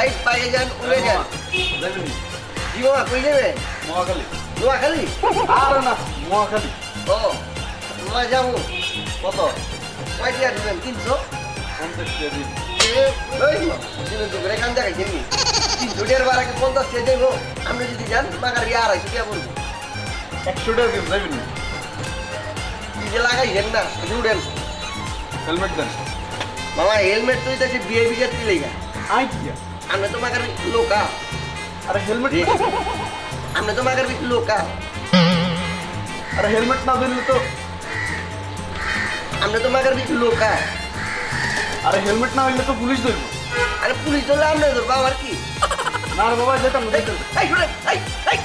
এই বাইরে যান উড়ে যান। যাবেন জি কই যাবেন মহাখালী নোয়াখালী আর না মহাখালী ও নোয়া যাব কত? কয় টাকা দেবেন তিনশো? পঞ্চাশ এখান তিনশো টাকার টাকা দেবো? আপনি যদি যান মাগার বিয়ে আড়াইশো টাকা পড়ব। একশো টাকা দিন যাবেন লাগাইছেন না উঠেন হেলমেট দেন। মামা হেলমেট তো এটা বিয়ে বিয়ে দিলেই গা। আই কি আপনি তো মাগার লোকা আরে হেলমেট আপনি তো মাগার লোকা আরে হেলমেট না দিলে তো আপনি তো মাগার লোকা আরে হেলমেট না হইলে তো পুলিশ ধরবে আরে পুলিশ ধরলে আপনি ধরবো আবার কি না রে বাবা যেতাম না এই, যেতাম এই, শুনেন, এই, এই।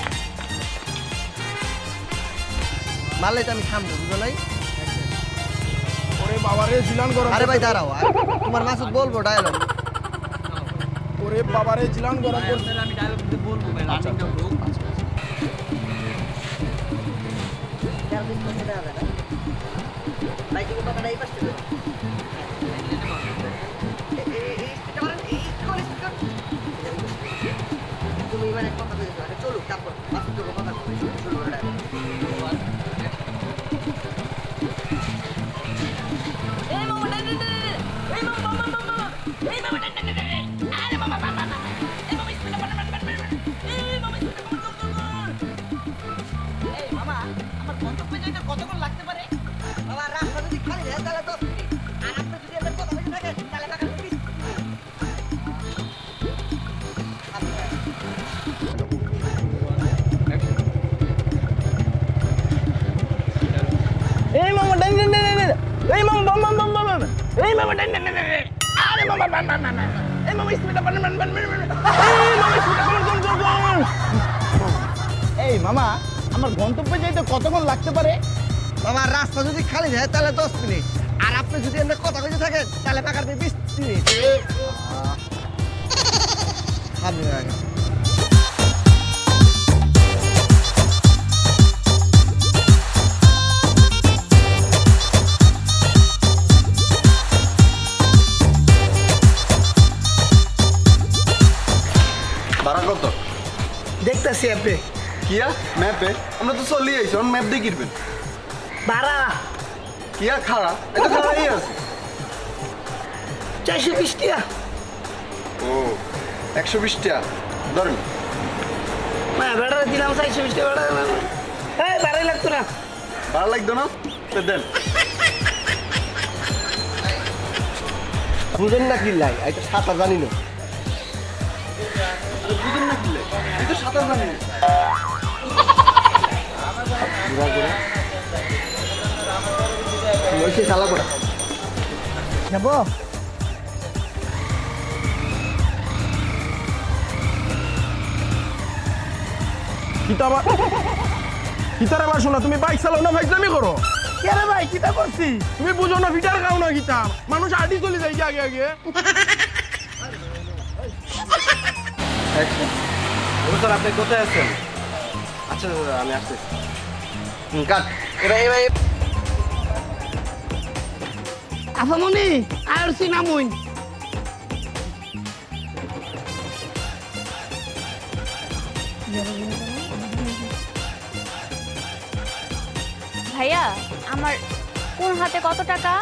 মারলে তো আমি থামবো বুঝো নাই ওরে বাবারে জিলান গরম আরে ভাই দাঁড়াও আর তোমার মাসুদ বলব ডায়লগ ওরে বাবারে জিলান গরম করছে। আমি ডায়লগ দিতে বলব ভাই লাস্টিংটা হোক তুমি এই মামা বাম বাম বাম এই মামা ডান ডান ডান ডান আরে মামা বান বান বান বান এই মামা স্পিডটা বান বান বান বান বান এই মামা স্পিডটা কমান কমান কমান এই মামা আমার গন্তব্যে যেতে কতক্ষণ লাগতে পারে বাবা রাস্তা যদি খালি হয় তাহলে দশ মিনিট আর আপনি যদি এমনি কথা বলতে থাকেন তাহলে টাকার বিশ মিনিট ভাড়া কত? দেখতেছি আপনি কিয়া? ম্যাপে আমরা তো চলি আইছি অন ম্যাপ দিয়ে কিনবেন ভাড়া কিয়া? খাড়া। এটা খাড়াই আছে। চারশো বিশ টাকা ও একশো বিশ টাকা ধরেন। না ভাড়া দিলাম চারশো বিশ টাকা ভাড়া এই ভাড়াই লাগতো না। ভাড়া লাগতো না? তো দেন। বুঝেন না কি লাই এটা সাঁতার জানি না। বুঝেন করা বা শোনা তুমি বাইক চালাও না ফাইজলামি করো কে ভাই কিতা করছি তুমি বুঝো না ফিটার খাও না কিতা মানুষ আডি চলে যায় আগে আগে স্যার আপনি কোথায় আছেন? আচ্ছা আমি আসতেছি কাট। এবার এবার আফামনি আর সিনামুই ভাইয়া আমার কোন হাতে কত টাকা?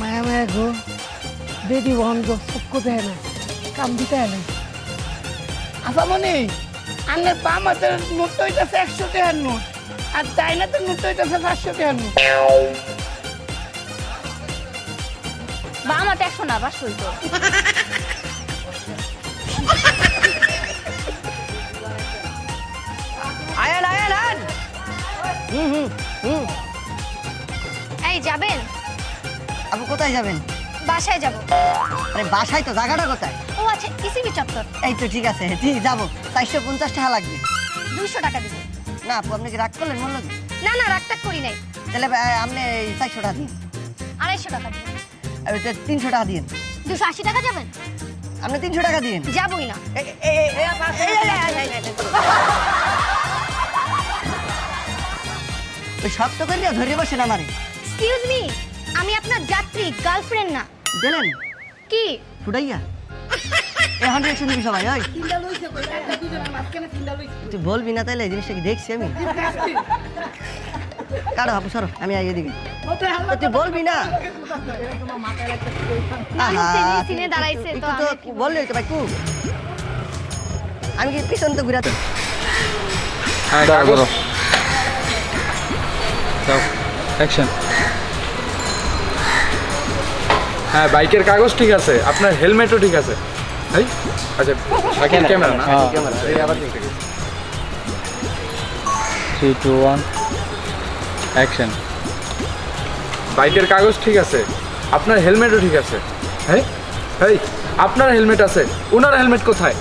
মায়া মায়া গো বেটি বহন গো সবকো দেয় না? কাম দিতে হয় না। আফামনি আন্নের পাম হাতের নোট তো হইতাছে একশো টাকার নোট আর চাইনাতে নোট তো হইতাছে পাঁচশো টাকার নোট? বা আমার তো একশো না পাঁচশোই তো আয়ান আয়ান আয়ান। হুম হুম হুম। এই যাবেন? আপু কোথায় যাবেন? বাসায় যাব আরে বাসায় তো জায়গাটা কোথায় ও আচ্ছা ইসিবি চত্বর এই তো ঠিক আছে ঠিক যাব চারশো পঞ্চাশ টাকা লাগবে দুইশো টাকা দিব না আপু আপনি কি রাগ করলেন মনে লাগে না না রাগটাক করি নাই তাহলে আহ, আপনি চারশো টাকা দিন আড়াইশো টাকা দিব তিনশো টাকা দিন দুশো আশি টাকা যাবেন আপনি তিনশো টাকা দিন যাবই না এই- এই- এই- আপা, এই- এই- এই- এই- এই- এই- ওই শক্ত করে ধরে বসেন আমারে এক্সকিউজ মি আমি আপনার যাত্রী গার্লফ্রেন্ড না দিলেন কি? ফুটাইয়া? এ হান্ড্রেড একশো নিবি সবাই ওই তুই বলবি না এই জিনিসটা কি দেখছি আমি? কারও হাপু সরো আমি আইয়ে দিবি। তুই বলবি না? বললি তো ভাই কু? আমি কি পিছন তো ঘুরাতে? হ্যাঁ দাঁড়া করো। অ্যাকশন হ্যাঁ বাইকের কাগজ ঠিক আছে আপনার হেলমেটও ঠিক আছে। এই আচ্ছা ক্যামেরা না। ক্যামেরা আবার থ্রি টু ওয়ান অ্যাকশন বাইকের কাগজ ঠিক আছে আপনার হেলমেটও ঠিক আছে। হ্যাঁ এই আপনার হেলমেট আছে ওনার হেলমেট কোথায়?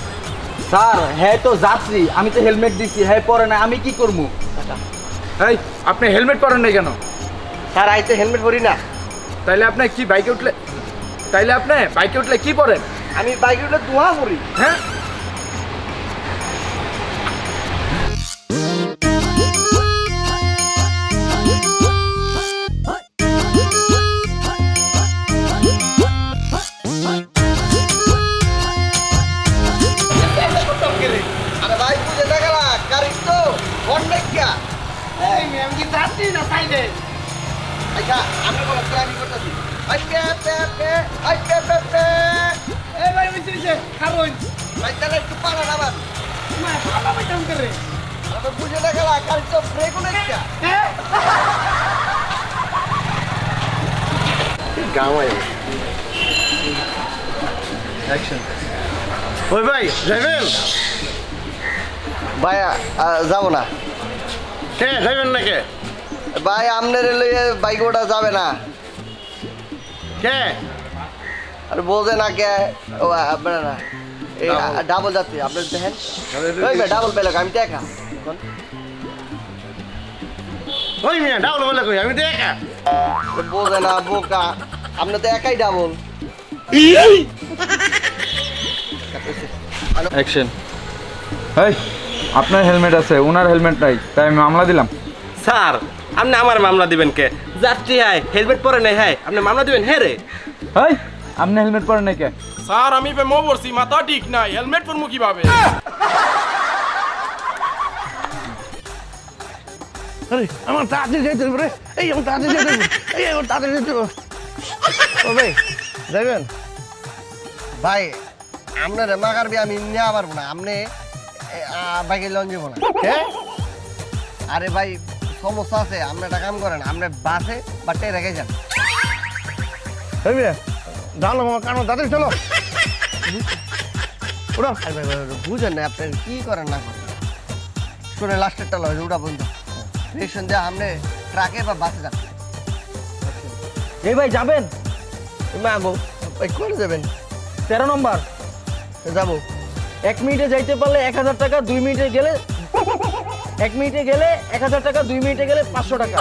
স্যার হ্যাঁ তো যাত্রী আমি তো হেলমেট দিচ্ছি হ্যাঁ পরে না আমি কি করব? এই আপনি হেলমেট পরেন নাই কেন? স্যার আইতে হেলমেট পরি না। তাইলে আপনি কি বাইকে উঠলে তাইলে আপনি বাইকে উঠলে কি পরেন? আমি বাইকে উঠলে ধোঁয়া করি হ্যাঁ? আই পে পে পে এই ভাই মিছে মিছে খারোই ভাই তাহলে একটু পালা না বাদ মা পাপা বাইতাম করে আরে বুঝে না গাড়ি তো ব্রেক অনেক গা হ্যাঁ গাওয়ায় অ্যাকশন ওই ভাই যাইবেন ভাই যাব না কে যাইবেন না কে ভাই আপনার লইয়ে বাইক ওটা যাবে না কে আর বোঝে না কে ও আপনার না। এই ডাবল যাত্রী আপনার দেখেন। ওই ভাই ডাবল পেলে আমি তো একা। ওই মিয়া ডাবল বলে কই? আমি তো একা। বোঝে না বোকা। আপনি তো একাই ডাবল অ্যাকশন এই আপনার হেলমেট আছে ওনার হেলমেট নাই তাই আমি মামলা দিলাম। স্যার আপনি আমার মামলা দিবেন কে? যাত্রী হায় হেলমেট পরে নাই হ্যাঁ আপনি মামলা দিবেন হ্যাঁ রে? এই আপনি হেলমেট পরেন নাই কে স্যার আমি মো পড়ছি মাথা ঠিক নাই হেলমেট পরমু কীভাবে? আরে আমার তাড়াতাড়ি যেতে হবে রে। এই আমার তাড়াতাড়ি যেতে হবে এই আমার তাড়াতাড়ি যেতে হবে ও ভাই যাবেন ভাই আপনার মাগার বিয়ে আমি নেওয়া পারব না। আপনি বাইকে লঞ্চ যাব না। হ্যাঁ আরে ভাই সমস্যা আছে আপনি একটা কাম করেন। আপনি বাসে বা ট্রেনে রেখে যান আমার তাড়াতাড়ি চলো। ভাই, ভাই, ভাই, বুঝেন না কি করেন না করেন। শুনে লাস্টেরটা লয় ওটা বন্ধু। রেশন দিয়ে আপনি ট্রাকে বা বাসে যান এই ভাই যাবেন? মাগো ওই করে যাবেন? তেরো নম্বর। যাব। এক মিনিটে যাইতে পারলে এক হাজার টাকা দুই মিনিটে গেলে এক মিনিটে গেলে এক হাজার টাকা দুই মিনিটে গেলে পাঁচশো টাকা।